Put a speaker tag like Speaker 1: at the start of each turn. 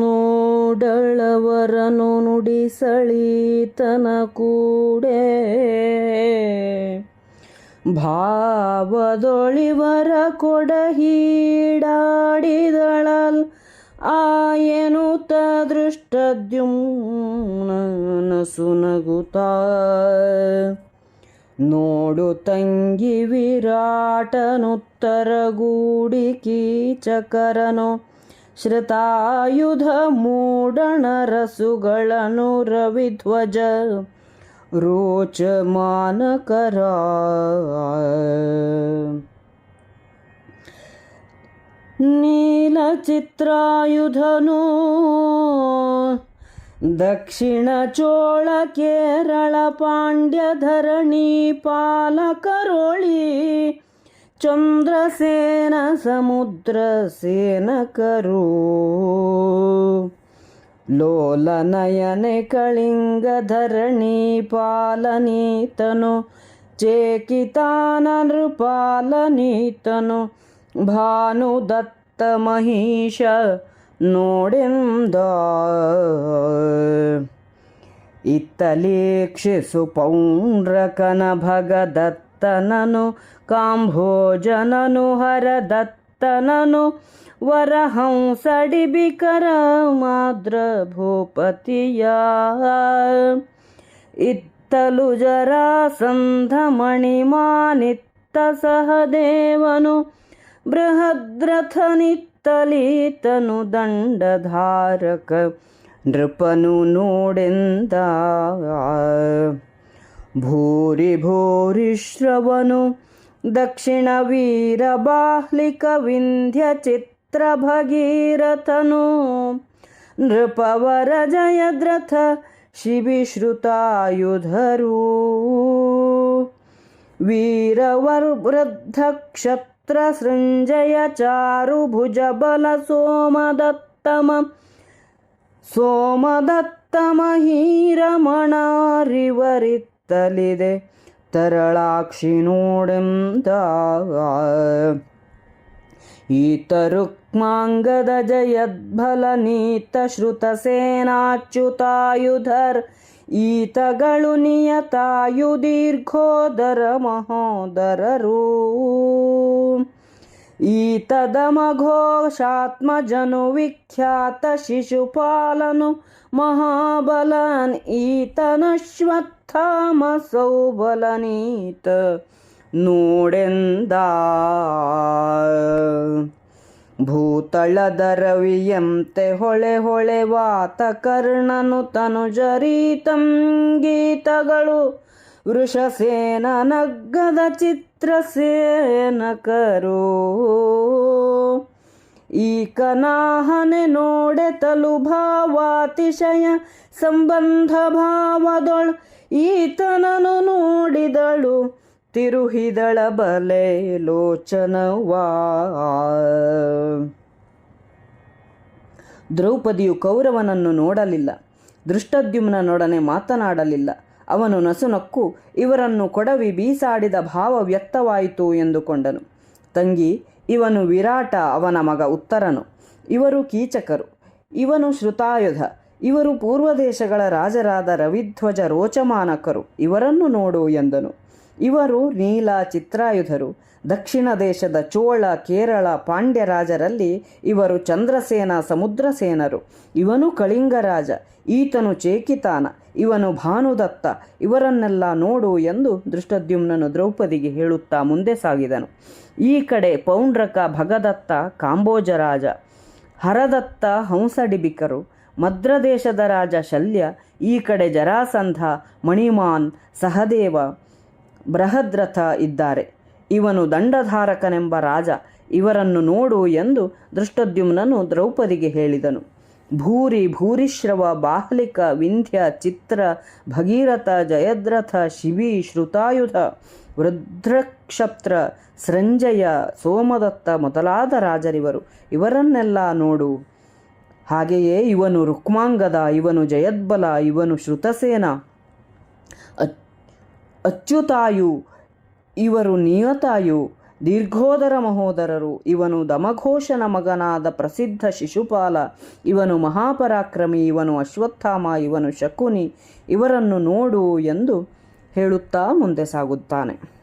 Speaker 1: ನೋಡಳವರನು ನುಡಿಸಳೀತನ ಕೂಡೆ. ಭಾವದೊಳಿವರ ಕೊಡಹೀಡಾಡಿದಳಲ್ ಆಯನುತ ದೃಷ್ಟದ್ಯುಮ್ನಸುನಗುತ್ತ ನೋಡು ತಂಗಿ ವಿರಾಟನುತ್ತರಗೂಡಿ ಕೀಚಕರನು ಶ್ರುತಾಯುಧ ಮೂಡಣ ರಸುಗಳನ್ನು ರವಿಧ್ವಜ ರೋಚಮಾನಕರ ನೀಲಚಿತ್ರಾಯುಧನು ದಕ್ಷಿಣ ಚೋಳ ಕೇರಳ ಪಾಂಡ್ಯ ಧರಣಿ ಪಾಲಕರೋಳಿ ಚಂದ್ರಸೇನ ಸಮುದ್ರ ಸೇನಕರು ಲೋಲನಯನೆ ಕಳಿಂಗ ಧರಣಿ ಪಾಲನೀತನು ಚೇಕಿತಾನ ನೃಪಾಲನೀತನು ಭಾನುದತ್ತ ಮಹಿಷ ನೋಡೆಂದ. ಇತ್ತಲೀಕ್ಷಿಸು ಪೌಂಡ್ರಕನ ಭಗದತ್ತನನು ಕಾಂಭೋಜನನು ಹರದತ್ತನನು ವರಹಂಸಡಿಬಿಕರ ಮಾದ್ರ ಭೂಪತಿಯ ಇತ್ತಲು ಜರಾಸಂಧ ಮಣಿಮಾನಿತ್ತ ಸಹದೇವನು ಬೃಹದ್ರಥನಿತ್ತಲೀತನು ದಂಡಧಾರಕ ನೃಪನು ನೋಡೆಂದ. ಭೂರಿ ಭೂರಿ ಶ್ರವನು ದಕ್ಷಿಣ ವೀರ ಬಾಹ್ಲಿಕ ಹೀರಮಣಾರಿವರಿತ್ತಲಿದೆ ತರಳಾಕ್ಷಿ ನೋಡೆಂದ ಈತ ರುಕ್ಮಾಂಗದ ಜಯದ್ಬಲ ನೀತ ಶ್ರುತ ಸೇನಾಚ್ಯುತಾಯುಧರ್. ಈತಗಳು ನಿಯತಾಯು ದೀರ್ಘೋದರ ಮಹೋದರರು. ಈತದಮಘೋಷಾತ್ಮಜನು ವಿಖ್ಯಾತ ಶಿಶುಪಾಲನು ಮಹಾಬಲನ್ ಈತನಶ್ವತ್ಥಾಮ ಸೌಬಲನೀತ ನೋಡೆಂದ? ಭೂತಳದ ರವಿಯಂತೆ ಹೊಳೆ ಹೊಳೆ ವಾತ ಕರ್ಣನು ತನುಜರೀತಂ ಗೀತಗಳು ವೃಷಸೇನ ನಗ್ಗದ ಚಿತ್ರಸೇನಕರು ಕನಾಹನೆ ನೋಡೆ ತಲು ಭಾವಾತಿಶಯ ಸಂಬಂಧ ಭಾವದೊಳ್ ಈತನನು ನೋಡಿದಳು ತಿರುಹಿದಳ ಬಲೆ ಲೋಚನವಾ ದ್ರೌಪದಿಯು ಕೌರವನನ್ನು ನೋಡಲಿಲ್ಲ ದೃಷ್ಟದ್ಯುಮ್ನನೊಡನೆ ಮಾತನಾಡಲಿಲ್ಲ. ಅವನು ನಸುನಕ್ಕು, ಇವರನ್ನು ಕೊಡವಿ ಬೀಸಾಡಿದ ಭಾವ ವ್ಯಕ್ತವಾಯಿತು ಎಂದುಕೊಂಡನು. ತಂಗಿ, ಇವನು ವಿರಾಟ ಅವನ ಮಗ ಉತ್ತರನು. ಇವರು ಕೀಚಕರು. ಇವನು ಶ್ರುತಾಯುಧ. ಇವರು ಪೂರ್ವ ದೇಶಗಳ ರಾಜರಾದ ರವಿಧ್ವಜ ರೋಚಮಾನಕರು. ಇವರನ್ನು ನೋಡು ಎಂದನು. ಇವರು ನೀಲ ಚಿತ್ರಾಯುಧರು. ದಕ್ಷಿಣ ದೇಶದ ಚೋಳ, ಕೇರಳ, ಪಾಂಡ್ಯ ರಾಜರಲ್ಲಿ ಇವರು ಚಂದ್ರಸೇನ, ಸಮುದ್ರಸೇನರು. ಇವನು ಕಳಿಂಗರಾಜ. ಈತನು ಚೇಕಿತಾನ. ಇವನು ಭಾನುದತ್ತ, ಇವರನ್ನೆಲ್ಲ ನೋಡು ಎಂದು ದೃಷ್ಟದ್ಯುಮ್ನನು ದ್ರೌಪದಿಗೆ ಹೇಳುತ್ತಾ ಮುಂದೆ ಸಾಗಿದನು. ಈ ಕಡೆ ಪೌಂಡ್ರಕ ಭಗದತ್ತ ಕಾಂಬೋಜರಾಜ ಹರದತ್ತ ಹಂಸಡಿಬಿಕರು, ಮದ್ರದೇಶದ ರಾಜ ಶಲ್ಯ, ಈ ಕಡೆ ಜರಾಸಂಧ, ಮಣಿಮಾನ್, ಸಹದೇವ, ಬೃಹದ್ರಥ ಇದ್ದಾರೆ. ಇವನು ದಂಡಧಾರಕನೆಂಬ ರಾಜ, ಇವರನ್ನು ನೋಡು ಎಂದು ದೃಷ್ಟದ್ಯುಮ್ನನು ದ್ರೌಪದಿಗೆ ಹೇಳಿದನು. ಭೂರಿ ಭೂರಿಶ್ರವ ಬಾಹ್ಲಿಕ ವಿಂಧ್ಯ ಚಿತ್ರ ಭಗೀರಥ ಜಯದ್ರಥ ಶಿವಿ ಶ್ರುತಾಯುಧ ವೃದ್ರಕ್ಷತ್ರ ಸೃಂಜಯ ಸೋಮದತ್ತ ಮೊದಲಾದ ರಾಜರಿವರು. ಇವರನ್ನೆಲ್ಲ ನೋಡು. ಹಾಗೆಯೇ ಇವನು ರುಕ್ಮಾಂಗದ, ಇವನು ಜಯದ್ಬಲ, ಇವನು ಶ್ರುತಸೇನ. ಅಚ್ಯುತಾಯು, ಇವರು ನಿಯತಾಯು. ದೀರ್ಘೋದರ ಮಹೋದರರು, ಇವನು ದಮಘೋಷನ ಮಗನಾದ ಪ್ರಸಿದ್ಧ ಶಿಶುಪಾಲ, ಇವನು ಮಹಾಪರಾಕ್ರಮಿ, ಇವನು ಅಶ್ವತ್ಥಾಮ, ಇವನು ಶಕುನಿ, ಇವರನ್ನು ನೋಡು ಎಂದು ಹೇಳುತ್ತಾ ಮುಂದೆ ಸಾಗುತ್ತಾನೆ.